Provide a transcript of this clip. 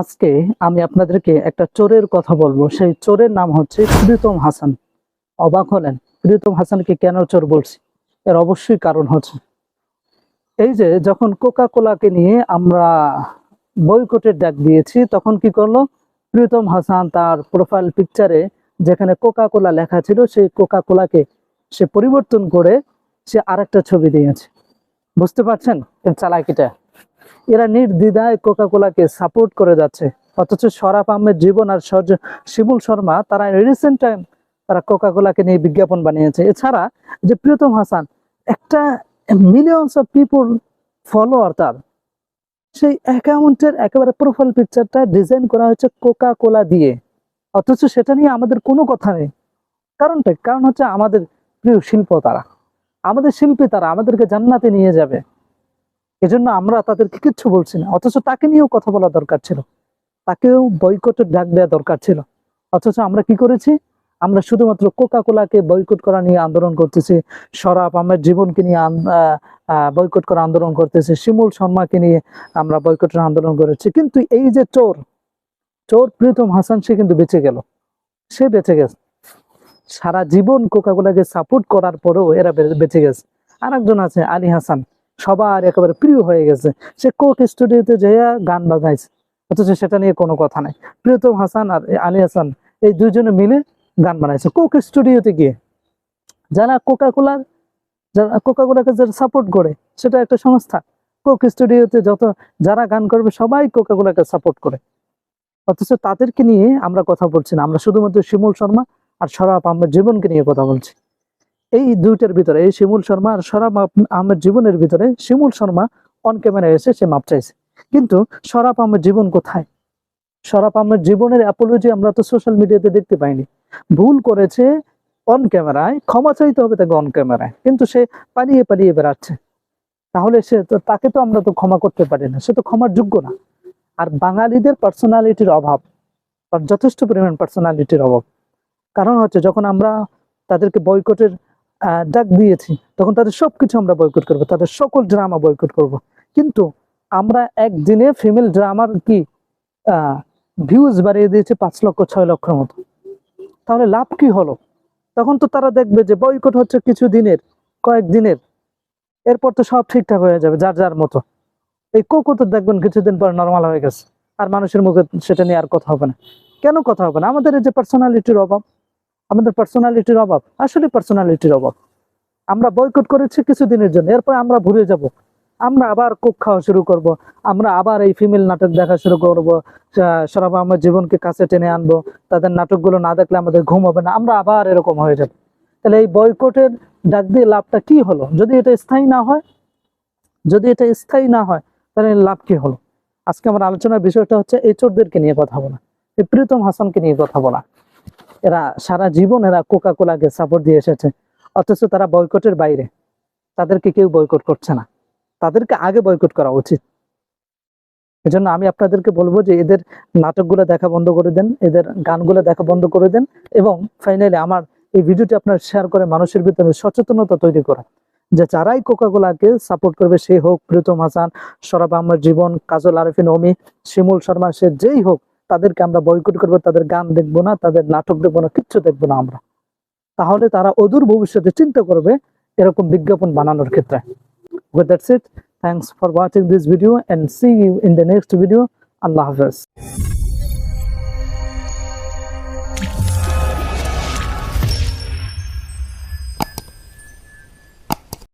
আজকে আমি আপনাদেরকে একটা চোরের কথা বলব। সেই চোরের নাম হচ্ছে প্রীতম হাসান। অবাক হলেন, প্রীতম হাসানকে কেন চোর বলছি? এর অবশ্যই কারণ হচ্ছে, এই যে যখন কোকা কোলাকে নিয়ে আমরা বয়কটের ডাক দিয়েছি, তখন কি করল? প্রীতম হাসান তার প্রোফাইল পিকচারে যেখানে কোকা কোলা লেখা ছিল, সেই কোকা কোলাকে সে পরিবর্তন করে সে আরেকটা ছবি দিয়েছে। বুঝতে পারছেন? চালাকিটা। এরা নির্দ্বিধায় কোকা কোলাকে সাপোর্ট করে যাচ্ছে। অথচ সরাফ আহমেদ জীবন আর সজ- শিমুল শর্মা, তারা রিসেন্ট টাইম তারা কোকা কোলাকে নিয়ে বিজ্ঞাপন বানিয়েছে। এছাড়া যে প্রিয়তম হাসান, একটা মিলিয়নস অফ পিপুল ফলোয়ার তার। সেই অ্যাকাউন্টের একেবারে প্রোফাইল পিকচারটা ডিজাইন করা হয়েছে কোকা কোলা দিয়ে। অথচ সেটা নিয়ে আমাদের কোনো কথা নেই। কারণটা? কারণ হচ্ছে আমাদের প্রিয় শিল্প তারা। আমাদের শিল্পী তারা, আমাদেরকে জান্নাতে নিয়ে যাবে। এজন্য আমরা তাদেরকে কিচ্ছু বলছি না। অথচ তাকে নিয়েও কথা বলা দরকার ছিল। তাকেও বয়কটের ডাক দেওয়া দরকার ছিল। অথচ আমরা কি করেছি? আমরা শুধুমাত্র কোকা কোলাকে বয়কট করা নিয়ে আন্দোলন করতেছি। সরাব আমার জীবনকে নিয়ে বয়কট করা আন্দোলন করতেছি। শিমুল শর্মাকে নিয়ে আমরা বয়কটের আন্দোলন করেছি। কিন্তু এই যে চোর চোর প্রীতম হাসান, সে কিন্তু বেঁচে গেল। সে বেঁচে গেছে। সারা জীবন কোকা কোলাকে সাপোর্ট করার পরেও এরা বেঁচে গেছে। আর একজন আছে, আলী হাসান। সবার একেবারে প্রিয় হয়ে গেছে। সে কোক স্টুডিওতে যেয়ে গান বাজাইছে। অথচ সেটা নিয়ে কোনো কথা নাই। প্রিয়তম হাসান আর আলী হাসান এই দুজনে মিলে গান বানাইছে। কোক স্টুডিওতে গিয়ে যারা কোকা কোলার যারা কোকা কোলাকে যারা সাপোর্ট করে, সেটা একটা সংস্থা। কোক স্টুডিওতে যত, যারা গান করবে সবাই কোকা কোলাকে সাপোর্ট করে। অথচ তাদেরকে নিয়ে আমরা কথা বলছি না। আমরা শুধুমাত্র শিমুল শর্মা আর সরাব আহমেদ জীবনকে নিয়ে কথা বলছি। এই দুইটার ভিতরে, এই শিমুল শর্মা আর সরাব আহমেদ জীবনের ভিতরে, শিমুল শর্মা অন ক্যামেরা এসে সে মাপ চাইছে। কিন্তু সরাব আহমেদ জীবন কোথায়? সরাব আহমেদ জীবনের অ্যাপোলজি আমরা তো সোশ্যাল মিডিয়াতে দেখতে পাইনি। ভুল করেছে অন ক্যামেরায় ক্ষমা চাইতে হবে তাকে অন ক্যামেরায় কিন্তু সে পালিয়ে পালিয়ে বেড়াচ্ছে। তাহলে সে তো, তাকে তো আমরা তো ক্ষমা করতে পারি না। সে তো ক্ষমার যোগ্য না। আর বাঙালিদের পার্সোনালিটির অভাব যথেষ্ট পরিমাণ পার্সোনালিটির অভাব। কারণ হচ্ছে যখন আমরা তাদেরকে বয়কটের ডাক দিয়েছি, তখন তাদের সবকিছু আমরা বয়কট করব, তাদের সকল ড্রামা বয়কট করব। কিন্তু আমরা একদিনে ফিমেল ড্রামার কি ভিউজ বাড়িয়ে দিয়েছে পাঁচ লক্ষ, ছয় লক্ষের মতো। তাহলে লাভ কি হলো? তখন তো তারা দেখবে যে বয়কট হচ্ছে কিছু দিনের, কয়েক দিনের। এরপর তো সব ঠিকঠাক হয়ে যাবে, যার যার মতো। এই কোকো তো দেখবেন কিছুদিন পর নর্মাল হয়ে গেছে, আর মানুষের মুখে সেটা নিয়ে আর কথা হবে না। কেন কথা হবে না? আমাদের এই যে পার্সোনালিটির অভাব আমাদের পার্সোনালিটির অভাব। আসলে পার্সোনালিটির অভাব। আমরা বয়কট করেছি কিছুদিনের জন্য, এরপর আমরা ভুলে যাব। আমরা আবার কোক খাওয়া শুরু করব, আমরা আবার এই ফিমেল নাটক দেখা শুরু করব সরাব আমার জীবনকে কাছে টেনে আনব, তাদের নাটকগুলো না দেখলে আমাদের ঘুম হবে না, আমরা আবার এরকম হয়ে যাব। তাহলে এই বয়কটের ডাক দিয়ে লাভটা কি হলো? যদি এটা স্থায়ী না হয়, যদি এটা স্থায়ী না হয়, তাহলে লাভ কি হলো? আজকে আমার আলোচনার বিষয়টা হচ্ছে এই চোরদেরকে নিয়ে কথা বলা, এই প্রীতম হাসানকে নিয়ে কথা বলা। এরা সারা জীবন এরা কোকা কোলাকে সাপোর্ট দিয়ে এসেছে। অথচ তারা বয়কটের বাইরে। তাদেরকে কেউ বয়কট করছে না। তাদেরকে আগে বয়কট করা উচিত। এজন্য আমি আপনাদেরকে বলব যে এদের নাটকগুলো দেখা বন্ধ করে দেন, এদের গানগুলো দেখা বন্ধ করে দেন এবং ফাইনালি আমার এই ভিডিওটি আপনার শেয়ার করে মানুষের ভিতরে সচেতনতা তৈরি করা। যে যারাই কোকা কোলাকে সাপোর্ট করবে, সে হোক প্রীতম হাসান সরাব আহমদ জীবন, কাজল আরফিন, অমি, শিমুল শর্মা, সে যেই হোক তাদেরকে আমরা বয়কট করব, তাদের গান দেখব না, তাদের নাটক দেখব না, কিচ্ছু দেখব না আমরা। তাহলে তারা অদূর ভবিষ্যতে চিন্তা করবে এরকম বিজ্ঞাপন বানানোর ক্ষেত্রে। Thanks for watching this video and see you in the next video. allah hafiz